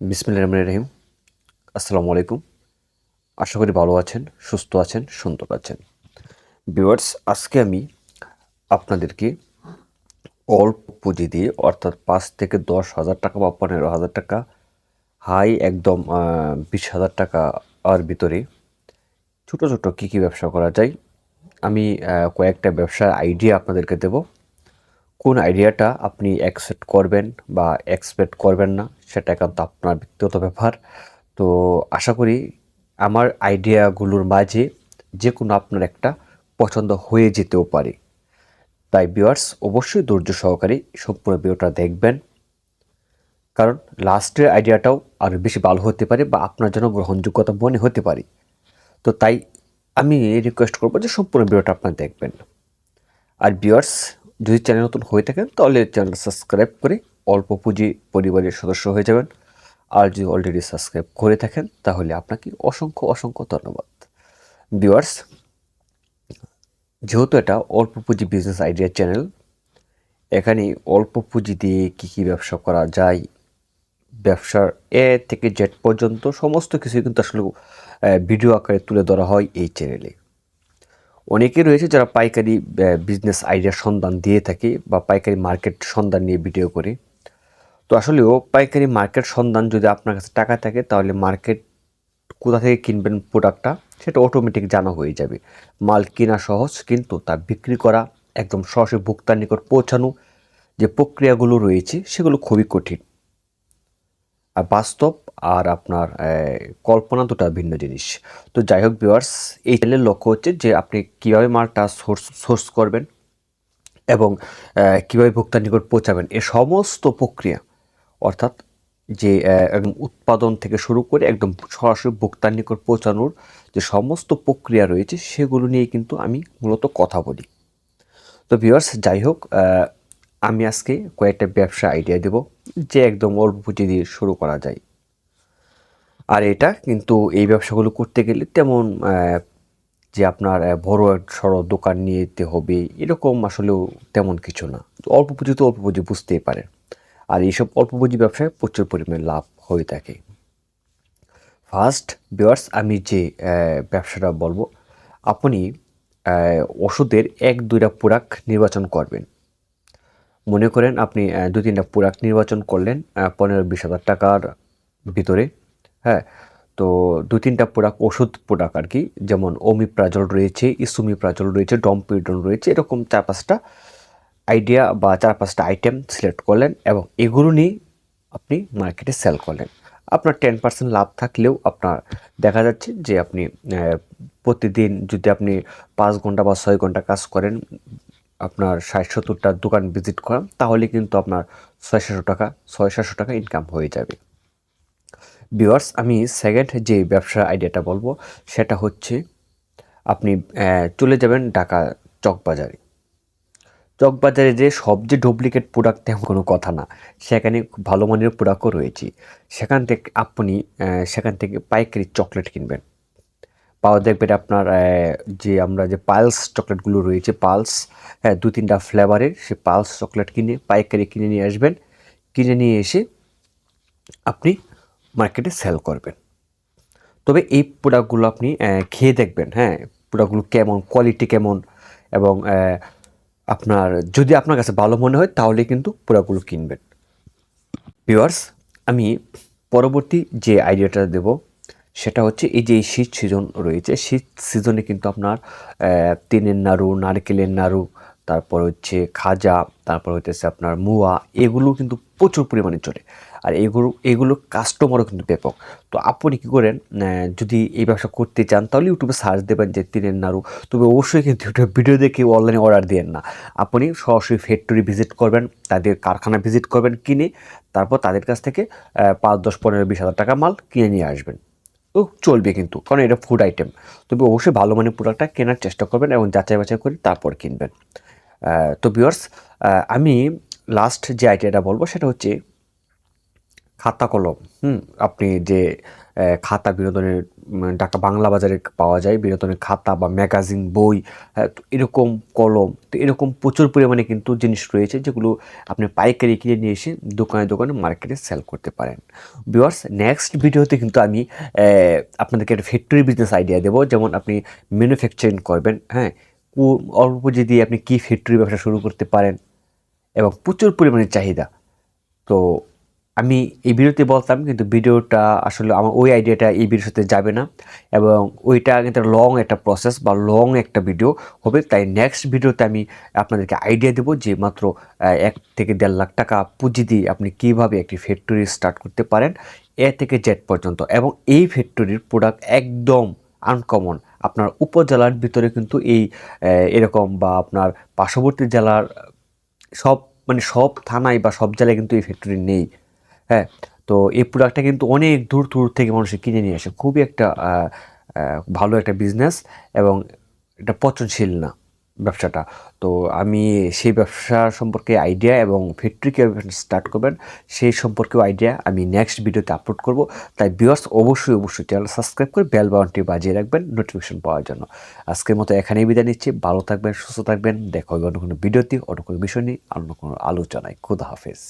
বিসমিল্লাহির রহমানির রহিম। আসসালামু আলাইকুম। আশা করি ভালো আছেন, সুস্থ আছেন সুন্দর আছেন। ভিউয়ার্স, আজকে আমি আপনাদেরকে অল্প পুঁজি দিয়ে, অর্থাৎ পাঁচ থেকে দশ হাজার টাকা বা পনেরো হাজার টাকা, হাই একদম বিশ হাজার টাকা আর ভিতরে ছোটো ছোটো কী কী ব্যবসা করা যায়, আমি কয়েকটা ব্যবসার আইডিয়া আপনাদেরকে দেবো। কোন আইডিয়াটা আপনি অ্যাকসেপ্ট করবেন বা এক্সপেক্ট করবেন না, সেটা একান্ত আপনার ব্যক্তিগত ব্যাপার। তো আশা করি আমার আইডিয়াগুলোর মাঝে যে কোনো আপনার একটা পছন্দ হয়ে যেতেও পারে। তাই ভিউয়ার্স অবশ্যই ধৈর্য সহকারে সম্পূর্ণ ভিডিওটা দেখবেন। কারণ লাস্টের আইডিয়াটাও আরও বেশি ভালো হতে পারে বা আপনার জন্য গ্রহণযোগ্যতা মনে হতে পারে। তো তাই আমি রিকোয়েস্ট করব যে সম্পূর্ণ ভিডিওটা আপনার দেখবেন। আর ভিউয়ার্স যদি চ্যানেল নতুন হয়ে থাকেন, তাহলে চ্যানেল সাবস্ক্রাইব করে অল্প পুঁজি পরিবারের সদস্য হয়ে যাবেন। আর যদি অলরেডি সাবস্ক্রাইব করে থাকেন, তাহলে আপনাকে অসংখ্য অসংখ্য ধন্যবাদ। ভিউয়ার্স, যেহেতু এটা অল্প পুঁজি বিজনেস আইডিয়া চ্যানেল এখানে অল্প পুঁজি দিয়ে কী কী ব্যবসা করা যায়, ব্যবসার এ থেকে জেড পর্যন্ত সমস্ত কিছুই কিন্তু আসলে ভিডিও আকারে তুলে ধরা হয় এই চ্যানেলে অনেকে রয়েছে যারা পাইকারি বিজনেস আইডিয়ার সন্ধান দিয়ে থাকে বা পাইকারি মার্কেট সন্ধান নিয়ে ভিডিও করে। তো আসলেও পাইকারি মার্কেট সন্ধান যদি আপনার কাছে টাকা থাকে, তাহলে মার্কেট কোথা থেকে কিনবেন প্রোডাক্টটা সেটা অটোমেটিক জানা হয়ে যাবে। মাল কেনা সহজ, কিন্তু তা বিক্রি করা, একদম সরাসরি ভোক্তার নিকট পৌঁছানো যে প্রক্রিয়াগুলো রয়েছে, সেগুলো খুবই কঠিন। আর বাস্তব আর আপনার কল্পনা দুটা ভিন্ন জিনিস। তো যাই হোক ভিউয়ার্স এই চ্যানেলের লক্ষ্য হচ্ছে যে আপনি কীভাবে মালটা সোর্স সোর্স করবেন এবং কীভাবে ভোক্তার নিকট পৌঁছাবেন। এ সমস্ত প্রক্রিয়া, অর্থাৎ যে একদম উৎপাদন থেকে শুরু করে একদম সরাসরি ভোক্তার নিকট পৌঁছানোর যে সমস্ত প্রক্রিয়া রয়েছে, সেগুলো নিয়ে কিন্তু আমি মূলত কথা বলি। তো ভিউয়ার্স যাই হোক আমি আজকে কয়েকটা ব্যবসা আইডিয়া দেব, যে একদম অল্প পুঁজি দিয়ে শুরু করা যায়। আর এটা কিন্তু এই ব্যবসাগুলো করতে গেলে তেমন যে আপনার বড় সড়ো দোকান নিয়ে যেতে হবে, এরকম আসলেও তেমন কিছু না। অল্প পুঁজি তো অল্প পুঁজি বুঝতেই পারেন। আর এইসব অল্প পুঁজি ব্যবসায় প্রচুর পরিমাণে লাভ হয়ে থাকে। ফার্স্ট বিয়ার্স আমি যে ব্যবসাটা বলব, আপনি ওষুধের এক, দুইটা প্রোডাক্ট নির্বাচন করবেন। মনে করেন আপনি দু তিনটা প্রোডাক্ট নির্বাচন করলেন পনেরো, বিশ হাজার টাকার ভিতরে। হ্যাঁ তো দু তিনটা প্রোডাক্ট ওষুধ প্রোডাক্ট আর কি যেমন ওমিপ্রাজল রয়েছে ইসুমিপ্রাজল রয়েছে ডম্পিডন রয়েছে, এরকম চার পাঁচটা আইডিয়া বা চার পাঁচটা আইটেম সিলেক্ট করলেন এবং এগুলো নিয়ে আপনি মার্কেটে সেল করলেন। আপনার টেন পার্সেন্ট লাভ থাকলেও আপনার দেখা যাচ্ছে যে আপনি প্রতিদিন যদি আপনি পাঁচ ঘণ্টা বা ছয় ঘণ্টা কাজ করেন, আপনার ষাট সত্তরটা দোকান ভিজিট করেন, তাহলে কিন্তু আপনার ছয় সাতশো টাকা ছয় সাতশো টাকা ইনকাম হয়ে যাবে। ভিউয়ার্স, আমি সেকেন্ড যে ব্যবসার আইডিয়াটা বলব, সেটা হচ্ছে আপনি চলে যাবেন ঢাকা চকবাজারে চকবাজারে যে সব যে ডুপ্লিকেট প্রোডাক্ট তেমন কোনো কথা না, সেখানে ভালো মানের প্রোডাক্টও রয়েছে। সেখান থেকে আপনি সেখান থেকে পাইকারি চকলেট কিনবেন। পাওয়া দেখবেন আপনার যে আমরা যে পালস চকলেটগুলো রয়েছে পালস হ্যাঁ দু তিনটা ফ্লেভারের সে পালস চকলেট কিনে, পাইকারি কিনে নিয়ে আসবেন। কিনে নিয়ে এসে আপনি মার্কেটে সেল করবেন। তবে এই প্রোডাক্টগুলো আপনি খেয়ে দেখবেন হ্যাঁ? প্রোডাক্টগুলো কেমন কোয়ালিটি কেমন এবং আপনার, যদি আপনার কাছে ভালো মনে হয়, তাহলে কিন্তু প্রোডাক্টগুলো কিনবেন। ভিউয়ার্স আমি পরবর্তী যে আইডিয়াটা দেব, সেটা হচ্ছে এই যে শীত সিজন রয়েছে, শীত সিজনে কিন্তু আপনার তিনের নাড়ু, নারকেলের নাড়ু তারপর হচ্ছে খাজা, তারপর হচ্ছে আপনার মুয়া, এগুলো কিন্তু প্রচুর পরিমাণে চলে। আর এগুলো এগুলো কাস্টমারও কিন্তু ব্যাপক। তো আপনি কী করেন যদি এই ব্যবসা করতে চান, তাহলে ইউটিউবে সার্চ দেবেন যে তিনের নাড়ু। তবে অবশ্যই কিন্তু এটা ভিডিও দেখে অনলাইনে অর্ডার দিয়েন না। আপনি সরাসরি ফ্যাক্টরি ভিজিট করবেন, তাদের কারখানা ভিজিট করবেন, কিনে তারপর তাদের কাছ থেকে পাঁচ, দশ, পনেরো, বিশ হাজার টাকা মাল কিনে নিয়ে আসবেন। তো চলবে কিন্তু, কারণ এটা ফুড আইটেম তবে অবশ্যই ভালো মানের প্রোডাক্টটা কেনার চেষ্টা করবেন এবং যাচাই বাছাই করে তারপর কিনবেন। তো ভিউয়ার্স আমি লাস্ট যে আইডিয়াটা বলব সেটা হচ্ছে খাতা কলম। হুম আপনি যে খাতা বিনোদনের ঢাকা বাংলা বাজারে পাওয়া যায় বিনোদনের খাতা বা ম্যাগাজিন বই হ্যাঁ, তো এরকম কলম তো এরকম প্রচুর পরিমাণে কিন্তু জিনিস রয়েছে যেগুলো আপনি পাইকারি কিনে নিয়ে এসে দোকানে দোকানে মার্কেটে সেল করতে পারেন। বিওয়ার্স নেক্সট ভিডিওতে কিন্তু আমি আপনাদেরকে একটা ফ্যাক্টরি বিজনেস আইডিয়া দেবো। যেমন আপনি ম্যানুফ্যাকচারিং করবেন হ্যাঁ অল্প পুঁজি দিয়ে আপনি কী ফ্যাক্টরি ব্যবসা শুরু করতে পারেন এবং প্রচুর পরিমাণে চাহিদা। তো আমি এই ভিডিওতে বলতাম কিন্তু ভিডিওটা আসলে আমার ওই আইডিয়াটা এই ভিডিওর সাথে যাবে না এবং ওইটা কিন্তু লং একটা প্রসেস বা লং একটা ভিডিও হবে। তাই নেক্সট ভিডিওতে আমি আপনাদেরকে আইডিয়া দেবো যে মাত্র এক থেকে দেড় লাখ টাকা পুঁজি দিয়ে আপনি কীভাবে একটি ফ্যাক্টরি স্টার্ট করতে পারেন। এ থেকে জেড পর্যন্ত। এবং এই ফ্যাক্টরির প্রোডাক্ট একদম আনকমন আপনার উপজেলার ভিতরে কিন্তু এই এরকম বা আপনার পার্শ্ববর্তী জেলার সব মানে সব থানায় বা সব জেলায় কিন্তু এই ফ্যাক্টরি নেই। হ্যাঁ তো এই প্রোডাক্টটা কিন্তু অনেক দূর দূর থেকে মানুষ কিনে নিয়ে আসে। খুবই একটা ভালো একটা বিজনেস এবং এটা পচনশীল না। ব্যবসাটা। তো আমি সেই ব্যবসা সম্পর্কে আইডিয়া এবং ফ্যাক্টরি কীভাবে স্টার্ট করবেন, সেই সম্পর্কেও আইডিয়া আমি নেক্সট ভিডিওতে আপলোড করব। তাই ভিউয়ার্স অবশ্যই অবশ্যই চ্যানেল সাবস্ক্রাইব করে বেল বাউনটি বাজিয়ে রাখবেন নোটিফিকেশন পাওয়ার জন্য। আজকের মতো এখানেই বিদায় নিচ্ছি। ভালো থাকবেন, সুস্থ থাকবেন। দেখা হবে অন্য কোনো ভিডিওতে অন্য কোনো বিষয় নিয়ে, অন্য কোনো আলোচনায়। খুদা হাফেজ।